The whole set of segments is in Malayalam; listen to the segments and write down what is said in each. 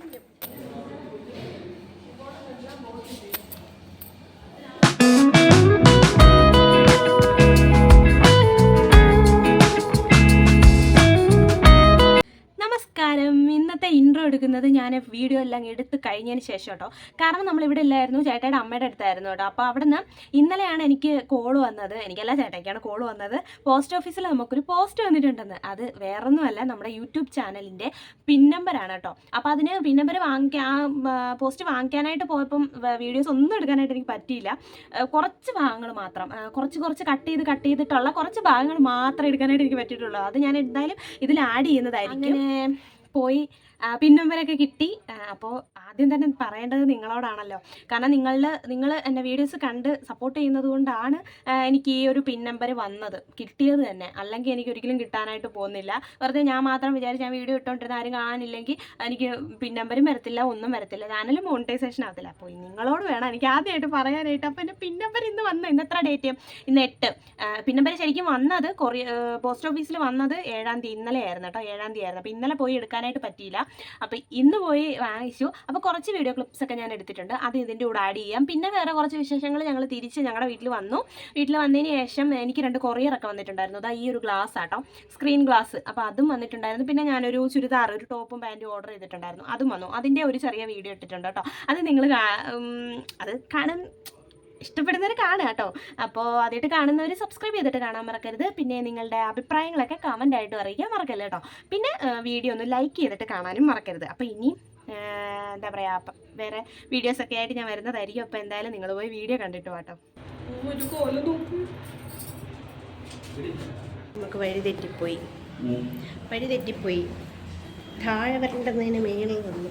Thank you. എടുക്കുന്നത് ഞാൻ വീഡിയോ എല്ലാം എടുത്ത് കഴിഞ്ഞതിന് ശേഷം കേട്ടോ കാരണം നമ്മളിവിടെ ഇല്ലായിരുന്നു ചേട്ടയുടെ അമ്മയുടെ അടുത്തായിരുന്നു കേട്ടോ അപ്പോൾ അവിടെ നിന്ന് ഇന്നലെയാണ് എനിക്ക് കോൾ വന്നത്. എനിക്കല്ല ചേട്ടയ്ക്കാണ് കോൾ വന്നത്. പോസ്റ്റ് ഓഫീസിൽ നമുക്കൊരു പോസ്റ്റ് വന്നിട്ടുണ്ടെന്ന്. അത് വേറൊന്നുമല്ല നമ്മുടെ യൂട്യൂബ് ചാനലിന്റെ പിൻ നമ്പറാണ് കേട്ടോ അപ്പോൾ അതിന് പിൻ നമ്പർ വാങ്ങിക്കാൻ പോസ്റ്റ് വാങ്ങിക്കാനായിട്ട് പോയപ്പം വീഡിയോസ് ഒന്നും എടുക്കാനായിട്ട് എനിക്ക് പറ്റിയില്ല. കുറച്ച് ഭാഗങ്ങൾ മാത്രം. കുറച്ച് കുറച്ച് കട്ട് ചെയ്ത് കട്ട് ചെയ്തിട്ടുള്ള കുറച്ച് ഭാഗങ്ങൾ മാത്രം എടുക്കാനായിട്ട് എനിക്ക് പറ്റിയിട്ടുള്ളൂ. അത് ഞാൻ എന്തായാലും ഇതിൽ ആഡ് ചെയ്യുന്നതായിരിക്കും. പോയി. ആ, പിൻ നമ്പരൊക്കെ കിട്ടി. അപ്പോൾ ആദ്യം തന്നെ പറയേണ്ടത് നിങ്ങളോടാണല്ലോ. കാരണം നിങ്ങളിൽ നിങ്ങൾ എന്റെ വീഡിയോസ് കണ്ട് സപ്പോർട്ട് ചെയ്യുന്നത് കൊണ്ടാണ് എനിക്ക് ഈ ഒരു പിൻ നമ്പർ വന്നത്. കിട്ടിയത് തന്നെ. അല്ലെങ്കിൽ എനിക്ക് ഒരിക്കലും കിട്ടാനായിട്ട് പോകുന്നില്ല. വെറുതെ ഞാൻ മാത്രം വിചാരിച്ച് ഞാൻ വീഡിയോ ഇട്ടുകൊണ്ടിരുന്ന ആരും കാണാനില്ലെങ്കിൽ എനിക്ക് പിൻ നമ്പരും വരത്തില്ല ഒന്നും വരത്തില്ല. ചാനൽ മോണിറ്റൈസേഷൻ ആകത്തില്ല അപ്പോൾ നിങ്ങളോട് വേണം എനിക്ക് ആദ്യമായിട്ട് പറയാനായിട്ട്. അപ്പോൾ എന്റെ പിൻ നമ്പർ ഇന്ന് വന്നു. ഇന്ന് എത്ര ഡേറ്റ് ഇന്ന് എട്ട്. പിൻ നമ്പർ ശരിക്കും വന്നത് കൊറിയ പോസ്റ്റ് ഓഫീസിൽ വന്നത് ഏഴാം തീയതി ഇന്നലെ ആയിരുന്നു കേട്ടോ. ഏഴാം തീയതി ആയിരുന്നു. അപ്പോൾ ഇന്നലെ പോയി എടുക്കാനായിട്ട് പറ്റിയില്ല. അപ്പോൾ ഇന്ന് പോയി വാങ്ങിച്ചു. അപ്പോൾ കുറച്ച് വീഡിയോ ക്ലിപ്സ് ഒക്കെ ഞാൻ എടുത്തിട്ടുണ്ട്. അത് ഇതിന്റെ കൂടെ ആഡ് ചെയ്യാം. പിന്നെ വേറെ കുറച്ച് വിശേഷങ്ങൾ ഞങ്ങൾ തിരിച്ച് ഞങ്ങളുടെ വീട്ടിൽ വന്നു. വീട്ടിൽ വന്നതിന് ശേഷം എനിക്ക് രണ്ട് കൊറിയർ ഒക്കെ വന്നിട്ടുണ്ടായിരുന്നു. അതാ ഈ ഒരു ഗ്ലാസ് ആട്ടോ. സ്ക്രീൻ ഗ്ലാസ് അപ്പോൾ അതും വന്നിട്ടുണ്ടായിരുന്നു. പിന്നെ ഞാനൊരു ചുരിദാർ ഒരു ടോപ്പും പാന്റും ഓർഡർ ചെയ്തിട്ടുണ്ടായിരുന്നു. അതും വന്നു. അതിന്റെ ഒരു ചെറിയ വീഡിയോ ഇട്ടിട്ടുണ്ട് കേട്ടോ. അത് നിങ്ങൾ അത് കാണാൻ ഇഷ്ടപ്പെടുന്നവർ കാണുക കേട്ടോ. അപ്പോൾ ആദ്യമായിട്ട് കാണുന്നവർ സബ്സ്ക്രൈബ് ചെയ്തിട്ട് കാണാൻ മറക്കരുത്. പിന്നെ നിങ്ങളുടെ അഭിപ്രായങ്ങളൊക്കെ കമന്റ് ആയിട്ട് അറിയിക്കാൻ മറക്കല്ല കേട്ടോ. പിന്നെ വീഡിയോ ഒന്ന് ലൈക്ക് ചെയ്തിട്ട് കാണാനും മറക്കരുത്. അപ്പോൾ ഇനി എന്താ പറയുക അപ്പം വേറെ വീഡിയോസൊക്കെ ആയിട്ട് ഞാൻ വരുന്നതായിരിക്കും. അപ്പോൾ എന്തായാലും നിങ്ങൾ പോയി വീഡിയോ കണ്ടിട്ട് വാട്ടോ നമുക്ക് വഴി തെറ്റിപ്പോയി. വഴി തെറ്റിപ്പോയി. താഴെ വരേണ്ടതിന് മേളിൽ വന്നു.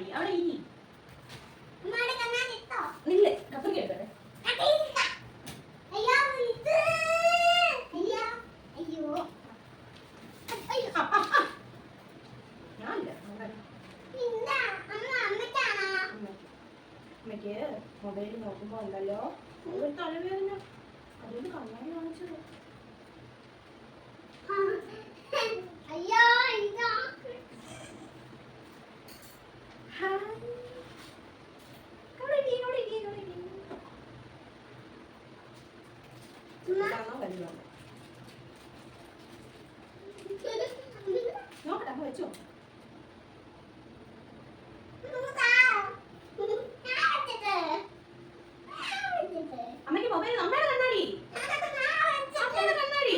കണ്ണാടി അവിടെ. ഇനി നില്ല് അങ്ങനെ. അമ്മ. അമ്മയ്ക്ക് മൊബൈൽ നോക്കുമ്പോ ഉണ്ടല്ലോ. ഒരു തലവേദന. അതുകൊണ്ട് കണ്ണാടി കാണിച്ചത്. അയ്യോ ഇതാ ഹായ്. അവിടെ ഇരി, അവിടെ ഇരി, അവിടെ ഇരി. കാണാൻ വലുതാണ്. നോക്കട്ടെ അമ്മ വെച്ചോ അമ്മയ്ക്ക് മൊബൈൽ അമ്മയുടെ കണ്ണാടി അമ്മയുടെ കണ്ണാടി.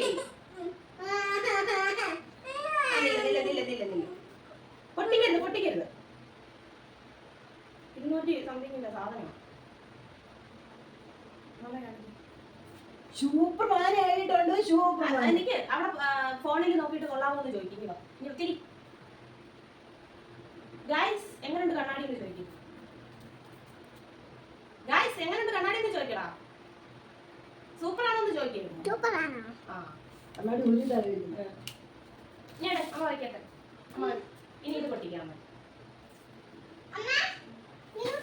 പൊട്ടിക്കരുത് പൊട്ടിക്കരുത് ഇരുന്നൂറ്റി സംതിങ്ങിന്റെ സാധനമാണ് സൂപ്പർമാൻ ആയിട്ടുണ്ട് എനിക്ക് അവിടെ ഫോണിൽ നോക്കിയിട്ട് കൊള്ളാമോ എന്ന് ചോദിക്കും ഒത്തിരി ഗായ്സ് എങ്ങനെയുണ്ട് കണ്ണാടി എന്ന് ചോദിക്കും ഗായ്സ് എങ്ങനെയുണ്ട് കണ്ണാടി എന്ന് ചോദിക്കടാ. സൂപ്പർ ആണോ എന്ന് ചോദിക്കും ആ. കണ്ണാടി ഒരു തരവില്ല ഞാൻ അമ്മ വയ്ക്കട്ടെ അമ്മ ഇനി ഇത് പൊട്ടിക്കാൻ അമ്മ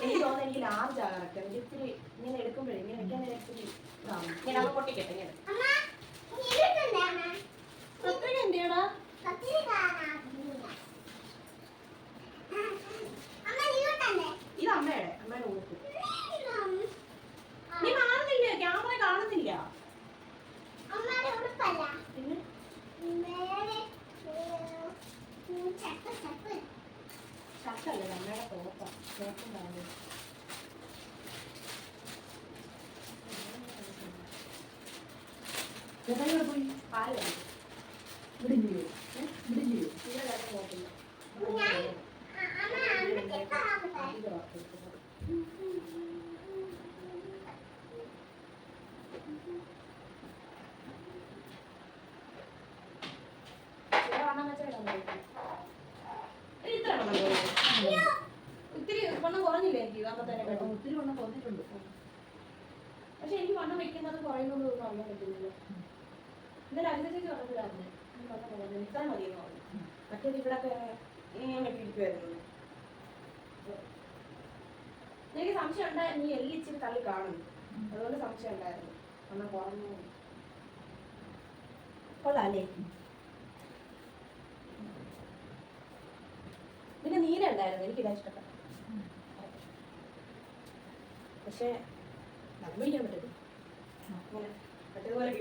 എനിക്ക് തോന്നുന്നു എനിക്ക് ലാർജ് ആകാൻ എനിക്ക് ഇത്തിരി ഇങ്ങനെ എടുക്കുമ്പോഴേ ഇത് അമ്മയുടെ അമ്മയുടെ ഉടുപ്പ് നീ ക്യാമറ കാണുന്നില്ല. അമ്മയുടെ കാണുന്നു വണ്ണം കുറഞ്ഞില്ലേ എനിക്ക് അപ്പൊ തന്നെ കേട്ടോ ഒത്തിരി വണ്ണം കുറഞ്ഞിട്ടുണ്ട് പക്ഷെ എനിക്ക് വണ്ണം വെക്കുന്നത് കുറയുന്നത് ഒന്നും അറിയാൻ പറ്റുന്നില്ല വണ്ണം കുറഞ്ഞു ഇത്ര മതിയെന്ന് പറഞ്ഞു. മറ്റേത് ഇവിടെ ഇങ്ങനെ പിടിക്കുമായിരുന്നു എനിക്ക് സംശയം ഉണ്ടായിരുന്നു ഈ എല്ലി ഇച്ചിരി തള്ളി കാണും. അതുകൊണ്ട് സംശയം ഉണ്ടായിരുന്നു. അന്ന് പറഞ്ഞു. കൊള്ളാല്ലേ? പിന്നെ നീല ഉണ്ടായിരുന്നു എനിക്ക് എനിക്കിതാ ഇഷ്ടപ്പെട്ടു പക്ഷേ നമ്മൾ ചെയ്യാൻ പറ്റത്തില്ല. മറ്റേതുപോലെ